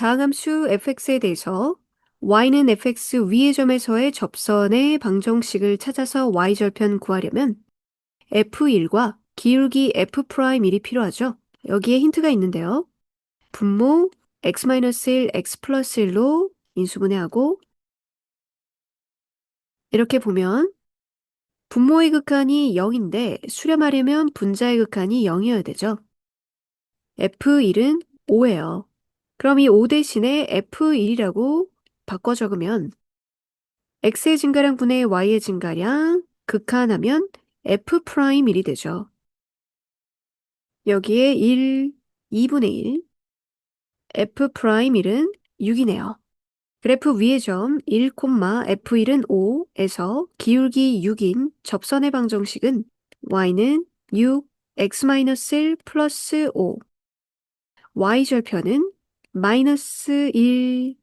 다항 함수 fx에 대해서 y는 fx 위의 점에서의 접선의 방정식을 찾아서 y절편 구하려면 f1과 기울기 f'1이 필요하죠. 여기에 힌트가 있는데요. 분모 x-1, x 플러스 1로 인수분해하고 이렇게 보면 분모의 극한이 0인데 수렴하려면 분자의 극한이 0이어야 되죠. F1은 5예요. 그럼 이 5 대신에 F1이라고 바꿔 적으면 X의 증가량 분의 Y의 증가량 극한하면 F'1이 되죠. 여기에 1, 2분의 1, F'1은 6이네요. 그래프 위의 점 1, F1은 5에서 기울기 6인 접선의 방정식은 y는 6, x-1 플러스 5, y절편은 마이너스 1,